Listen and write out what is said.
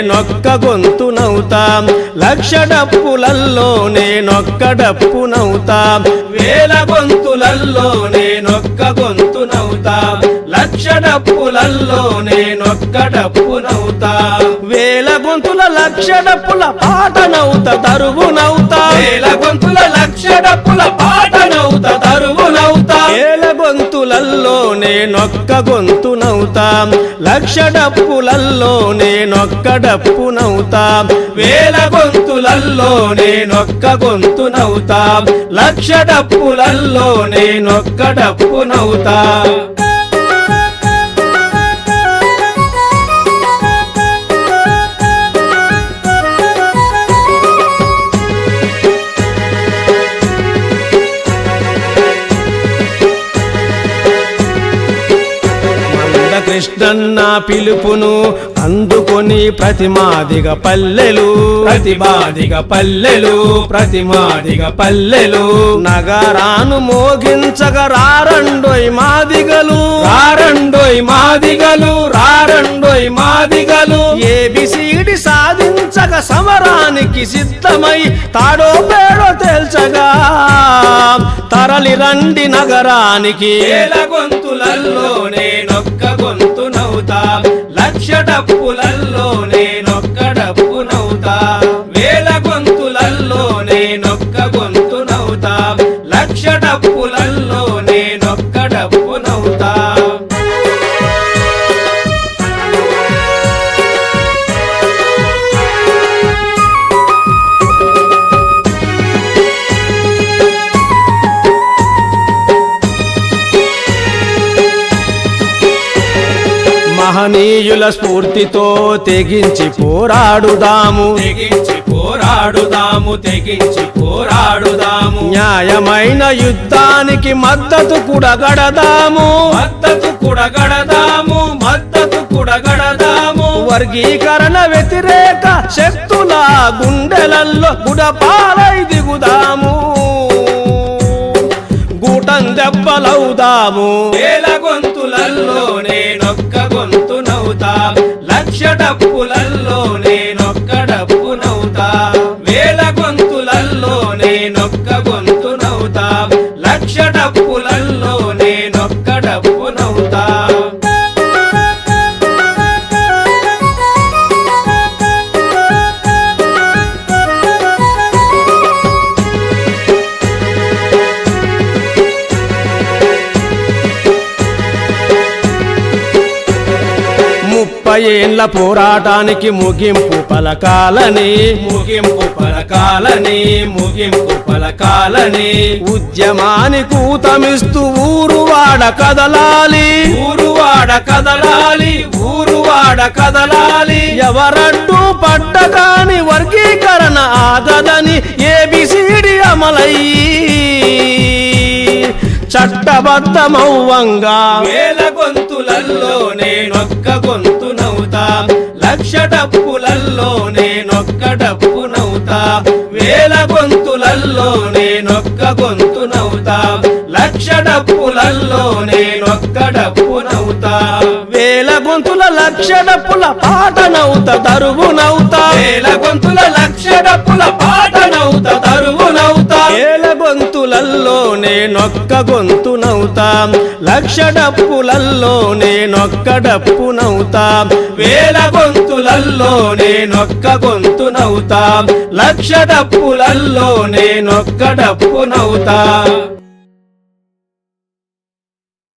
నేనొక్క గొంతునవుతా లక్ష డప్పులల్లో నేనొక్క డప్పునవుతా వేల గొంతులల్లో నేనొక్క గొంతునవుతా లక్ష డప్పులల్లో నేనొక్క డప్పునవుతా వేల గొంతుల లక్ష డప్పుల పాటనవుత తరువునవుతా వేల గొంతుల లక్ష డప్పుల పాటనవుత తరువునవుతా గొంతులల్లో నేనొక్క గొంతునవుతా లక్ష డప్పులల్లో నేనొక్క డప్పునవుతాం వేల గొంతులల్లోనే నేనొక్క గొంతునవుతా లక్ష డప్పులల్లోనే నొక్క డప్పునవుతా మంద కృష్ణన్న పిలుపును అందుకొని ప్రతిమాదిగ పల్లెలు. ప్రతిమాదిగ పల్లెలు ప్రతిమాదిగ పల్లెలు. నగరాను మోగించగ రారండోయ్ మాదిగలు. రారండోయ్ మాదిగలు రారండోయ్ మాదిగలు. ఏబిసిడి సాధించగ సమరానికి సిద్ధమై తాడో పేడో తేల్చగా. తరలి రండి నగరానికి. ఏల గొంతులల్లో నేనొక్క లక్ష డప్పులల్లో నేను మహనీయుల స్ఫూర్తితో తెగించి పోరాడుదాము. తెగించి పోరాడుదాము తెగించి పోరాడుదాము. న్యాయమైన యుద్ధానికి మద్దతు కూడగడదాము. మద్దతు కూడగడదాము మద్దతు కూడగడదాము. వర్గీకరణ వ్యతిరేక శక్తుల గుండెలల్లో గుడపాలై దిగుదాము. గూటం దెబ్బలవుదాము. వేల గొంతులల్లో నేనొక్క గొంతునవుతా లక్ష డప్పులల్లోనే ముప్పై ఏండ్ల పోరాటానికి ముగింపు పలకాలని. ముగింపు పలకాలని ముగింపు పలకాలని. ఉద్యమాని కూతమిస్తూ ఊరువాడ కదలాలి. ఊరువాడ కదలాలి ఊరువాడ కదలాలి. ఎవరడ్డు పట్టగాని వర్గీకరణ ఆగదని ఏబిసిడి అమలయ్యి చట్టబద్ధమౌవంగా. వేల గొంతులల్లో నేనొక్క గొంతునవుతా లక్ష డప్పులల్లో నేనొక్క డప్పునవుతా వేల గొంతులల్లో నేనొక్క గొంతునవుతా లక్ష డప్పులల్లో నేనొక్క డప్పునవుతా వేల గొంతుల లక్ష డప్పుల పాటనవుత తరువునవుతా వేల గొంతుల లక్ష డప్పుల పాటనవుత తరువునవుతా వేల గొంతులల్లో నేనొక్క గొంతునవుతా లక్ష డప్పులల్లో నేనొక్క డప్పునవుతా వేల గొంతులల్లో నేనొక్క గొంతునవుతా లక్ష డప్పులల్లో నేనొక్క డప్పునవుతా